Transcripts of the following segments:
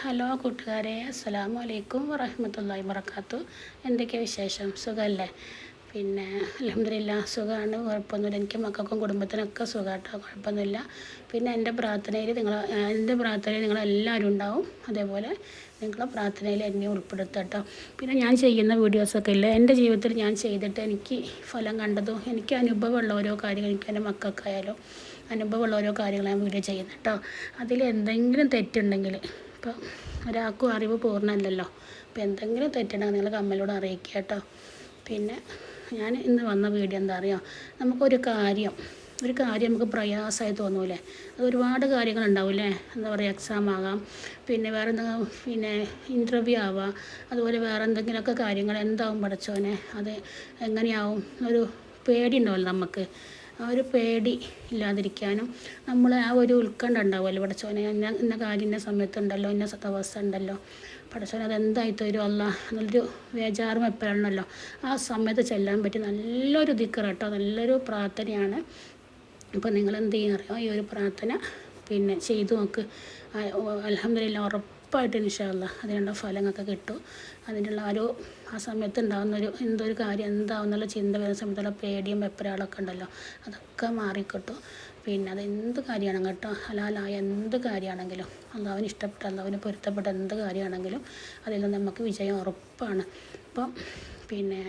Hello കൂട്ടുകാരെ അസ്സലാമു അലൈക്കും വറഹമത്തല്ലാഹി വറക്കാത്തു എന്തൊക്കെയാണ് വിശേഷം? സുഖമല്ലേ പിന്നെ അലഹമില്ല സുഖമാണ് കുഴപ്പമൊന്നുമില്ല. എനിക്ക് മക്കൾക്കും കുടുംബത്തിനൊക്കെ സുഖമായിട്ടോ കുഴപ്പമൊന്നുമില്ല. പിന്നെ എന്റെ പ്രാർത്ഥനയിൽ നിങ്ങൾ എന്റെ പ്രാർത്ഥനയിൽ നിങ്ങളെല്ലാവരും ഉണ്ടാവും. അതേപോലെ നിങ്ങളെ പ്രാർത്ഥനയിൽ എന്നെ ഉൾപ്പെടുത്തട്ടോ. പിന്നെ ഞാൻ ചെയ്യുന്ന വീഡിയോസൊക്കെ ഇല്ല? എന്റെ ജീവിതത്തിൽ ഞാൻ ചെയ്തിട്ട് എനിക്ക് ഫലം കണ്ടതും എനിക്ക് അനുഭവമുള്ള ഓരോ കാര്യങ്ങൾ എനിക്ക് എന്റെ മക്കൾക്കായാലും അനുഭവമുള്ള ഓരോ കാര്യങ്ങൾ ഞാൻ വീഡിയോ ചെയ്യുന്നത് കേട്ടോ അതിൽ എന്തെങ്കിലും തെറ്റുണ്ടെങ്കിൽ ഇപ്പോൾ ഒരാൾക്കും അറിവ് പൂർണമല്ലല്ലോ അപ്പോൾ എന്തെങ്കിലും തെറ്റുണ്ടെങ്കിൽ നിങ്ങൾ കമ്മലോട് അറിയിക്കുക കേട്ടോ. പിന്നെ ഞാൻ ഇന്ന് വന്ന വീഡിയോ എന്താ അറിയോ? നമുക്കൊരു കാര്യം ഒരു കാര്യം നമുക്ക് പ്രയാസമായി തോന്നൂലേ? അത് ഒരുപാട് കാര്യങ്ങളുണ്ടാവില്ലേ എന്താ പറയുക എക്സാം ആകാം പിന്നെ വേറെ എന്തെങ്കിലും പിന്നെ ഇന്റർവ്യൂ ആവാം അതുപോലെ വേറെ എന്തെങ്കിലുമൊക്കെ കാര്യങ്ങൾ എന്താവും പഠിച്ചോനെ അത് എങ്ങനെയാവും? ഒരു പേടി ഉണ്ടാവില്ല നമുക്ക്. ആ ഒരു പേടി ഇല്ലാതിരിക്കാനും നമ്മൾ ആ ഒരു ഉത്കണ്ഠ ഉണ്ടാവുമല്ലോ. പടച്ചോനെ ഇന്ന ഇന്ന കാര്യം ഇന്ന സമയത്തുണ്ടല്ലോ ഇന്ന ദിവസം ഉണ്ടല്ലോ. പടച്ചോനെ അതെന്തായി തരും അല്ല? നല്ലൊരു വേജാറും എപ്പോഴാണല്ലോ. ആ സമയത്ത് ചെല്ലാൻ പറ്റി നല്ലൊരു ദിക്കർ കേട്ടോ. നല്ലൊരു പ്രാർത്ഥനയാണ്. അപ്പോൾ നിങ്ങൾ എന്ത് ചെയ്യുക അറിയാം ഈ ഒരു പ്രാർത്ഥന പിന്നെ ചെയ്തു നോക്ക്. അലഹമില്ല ഉറപ്പ് ഉറപ്പായിട്ടും ഇൻഷാല്ല അതിനുള്ള ഫലങ്ങളൊക്കെ കിട്ടും. അതിനുള്ള ഒരു ആ സമയത്ത് ഉണ്ടാകുന്നൊരു എന്തൊരു കാര്യം എന്താവുന്നുള്ള ചിന്ത വരുന്ന സമയത്തുള്ള പേടിയും വെപ്പരാളൊക്കെ ഉണ്ടല്ലോ. അതൊക്കെ മാറിക്കിട്ടും. പിന്നെ അത് എന്ത് കാര്യമാണ് കേട്ടോ ഹലാലായ എന്ത് കാര്യമാണെങ്കിലും അള്ളാവിന് ഇഷ്ടപ്പെട്ട അള്ളാവിന് പൊരുത്തപ്പെട്ട എന്ത് കാര്യമാണെങ്കിലും അതിൽ നമുക്ക് വിജയം ഉറപ്പാണ്. അപ്പം പിന്നെ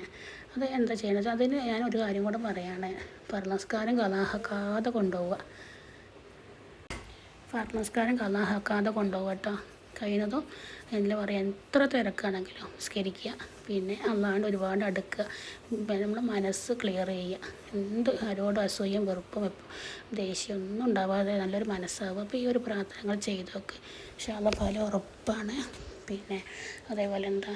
അത് എന്താ വെച്ചാൽ അതിന് ഞാൻ ഒരു കാര്യം കൂടെ പറയുകയാണ് പർണസ്കാരം കലാഹക്കാതെ കൊണ്ടുപോവുക. പർണസ്കാരം കലാഹക്കാതെ കൊണ്ടുപോവുക കേട്ടോ. കഴിയുന്നതും എന്താ പറയുക എത്ര തിരക്കാണെങ്കിലും നിസ്കരിക്കുക. പിന്നെ അല്ലാണ്ട് ഒരുപാട് അടുക്കുക. നമ്മുടെ മനസ്സ് ക്ലിയർ ചെയ്യുക. എന്ത് ആരോടും അസൂയം വെറുപ്പും ദേഷ്യം ഒന്നും ഉണ്ടാവാതെ നല്ലൊരു മനസ്സാവുക. അപ്പോൾ ഈ ഒരു പ്രാർത്ഥനകൾ ചെയ്തൊക്കെ പക്ഷെ അത് ഫലം ഉറപ്പാണ്. പിന്നെ അതേപോലെ എന്താ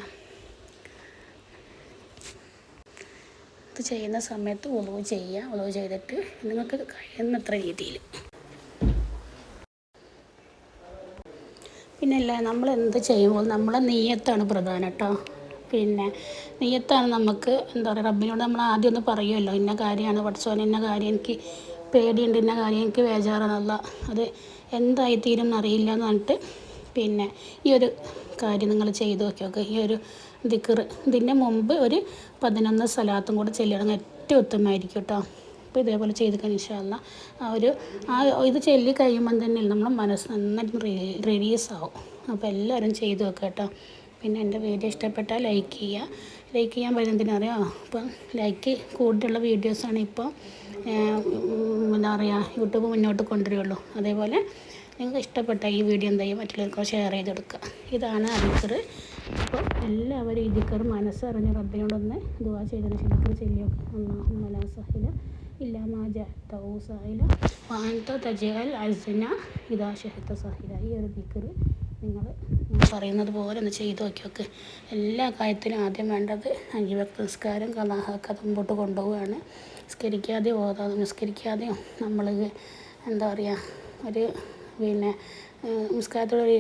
ഇത് ചെയ്യുന്ന സമയത്ത് ഉളവ് ചെയ്യുക. ഉളവ് ചെയ്തിട്ട് നിങ്ങൾക്ക് കഴിയുന്നത്ര രീതിയിൽ പിന്നെ അല്ല നമ്മൾ എന്ത് ചെയ്യുമ്പോൾ നമ്മളെ നെയ്യത്താണ് പ്രധാനം കേട്ടോ. പിന്നെ നെയ്യത്താണ് നമുക്ക് എന്താ പറയുക റബ്ബിനോട് നമ്മൾ ആദ്യം ഒന്ന് പറയുമല്ലോ ഇന്ന കാര്യമാണ് പഠിച്ചോൻ ഇന്ന കാര്യം എനിക്ക് പേടിയുണ്ട് ഇന്ന കാര്യം എനിക്ക് വേജാറാണല്ല അത് എന്തായി തീരും എന്നറിയില്ല എന്ന് പറഞ്ഞിട്ട് പിന്നെ ഈ ഒരു കാര്യം നിങ്ങൾ ചെയ്തു നോക്കിയൊക്കെ ഈ ഒരു ദിക്കർ ഇതിന്റെ മുമ്പ് ഒരു പതിനൊന്ന് സ്ഥലത്തും കൂടെ ചെല്ലണം ഏറ്റവും ഉത്തമമായിരിക്കും കേട്ടോ. അപ്പോൾ ഇതേപോലെ ചെയ്ത് കഴിഞ്ഞാൽ ഒരു ആ ഇത് ചൊല്ലി കഴിയുമ്പം തന്നെ നമ്മുടെ മനസ്സ് നന്നായിട്ട് റിലീസ് ആവും. അപ്പോൾ എല്ലാവരും ചെയ്ത് വെക്കുക കേട്ടോ. പിന്നെ എന്റെ വീഡിയോ ഇഷ്ടപ്പെട്ടാൽ ലൈക്ക് ചെയ്യുക ലൈക്ക് ചെയ്യാൻ പറ്റുന്നതിനറിയാം അപ്പം ലൈക്ക് കൂടുതലുള്ള വീഡിയോസാണ് ഇപ്പോൾ എന്താ പറയുക യൂട്യൂബ് മുന്നോട്ട് കൊണ്ടുവരികയുള്ളൂ അതേപോലെ നിങ്ങൾക്ക് ഇഷ്ടപ്പെട്ട ഈ വീഡിയോ എന്തായാലും മറ്റുള്ളവർക്ക് ഷെയർ ചെയ്ത് കൊടുക്കുക ഇതാണ് അരിക്കർ അപ്പോൾ എല്ലാവരും ഇതിക്കർ മനസ്സറിഞ്ഞ് റബ്ബിനോടൊന്ന് ദുവാ ചെയ്തതിന് ശരിക്കും ചെല്ലിയൊക്കെ അമ്മ സഹില. إلا ما جعلته سائلا وأنت تجعل عزنا إذا شهدت സാഹില يا ഒരു നിങ്ങൾ പറയുന്നത് പോലെ ഒന്ന് ചെയ്ത് നോക്കിയൊക്കെ എല്ലാ കാര്യത്തിലും ആദ്യം വേണ്ടത് അഞ്ച് ഭക്ത നിസ്കാരം കലാഹൊക്കെ മുമ്പോട്ട് കൊണ്ടുപോവുകയാണ്. നിസ്കരിക്കാതെയും ഓതാതെ നിസ്കരിക്കാതെയും നമ്മൾ എന്താ പറയുക ഒരു പിന്നെ നിസ്കാരത്തോടൊരു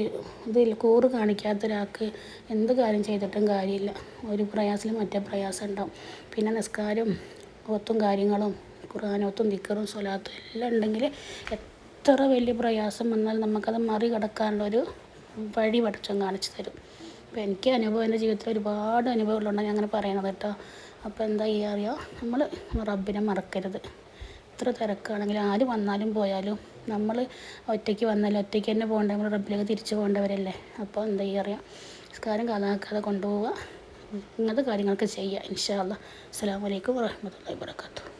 ഇതിൽ കൂറ് കാണിക്കാത്ത ഒരാൾക്ക് എന്ത് കാര്യം ചെയ്തിട്ടും കാര്യമില്ല. ഒരു പ്രയാസത്തിൽ മറ്റേ പ്രയാസം ഉണ്ടാവും. പിന്നെ നിസ്കാരം ഒത്തും കാര്യങ്ങളും ഖുർആാനോത്തും ദിക്കറും സ്വലാത്തും എല്ലാം ഉണ്ടെങ്കിൽ എത്ര വലിയ പ്രയാസം വന്നാൽ നമുക്കത് മറികടക്കാനുള്ളൊരു വഴി പഠിച്ചം കാണിച്ചു തരും. അപ്പോൾ എനിക്ക് അനുഭവം എന്റെ ജീവിതത്തിൽ ഒരുപാട് അനുഭവങ്ങളുണ്ട് ഞാൻ അങ്ങനെ പറയുന്നത് കേട്ടോ. അപ്പോൾ എന്താ ചെയ്യുക അറിയുക നമ്മൾ റബ്ബിനെ മറക്കരുത്. എത്ര തിരക്കാണെങ്കിലും ആര് വന്നാലും പോയാലും നമ്മൾ ഒറ്റയ്ക്ക് വന്നാലും ഒറ്റയ്ക്ക് തന്നെ പോകേണ്ട നമ്മൾ റബ്ബിലേക്ക് തിരിച്ചു പോകേണ്ടവരല്ലേ? അപ്പോൾ എന്താ ചെയ്യുക അറിയാം? നിസ്കാരം കഥാക്കാതെ കൊണ്ടുപോവുക. ഇങ്ങനത്തെ കാര്യങ്ങളൊക്കെ ചെയ്യുക ഇൻഷാ അല്ലാ അസ്സാം വലൈക്കും വാഹമത്തല്ലാ വാബർക്കാത്തു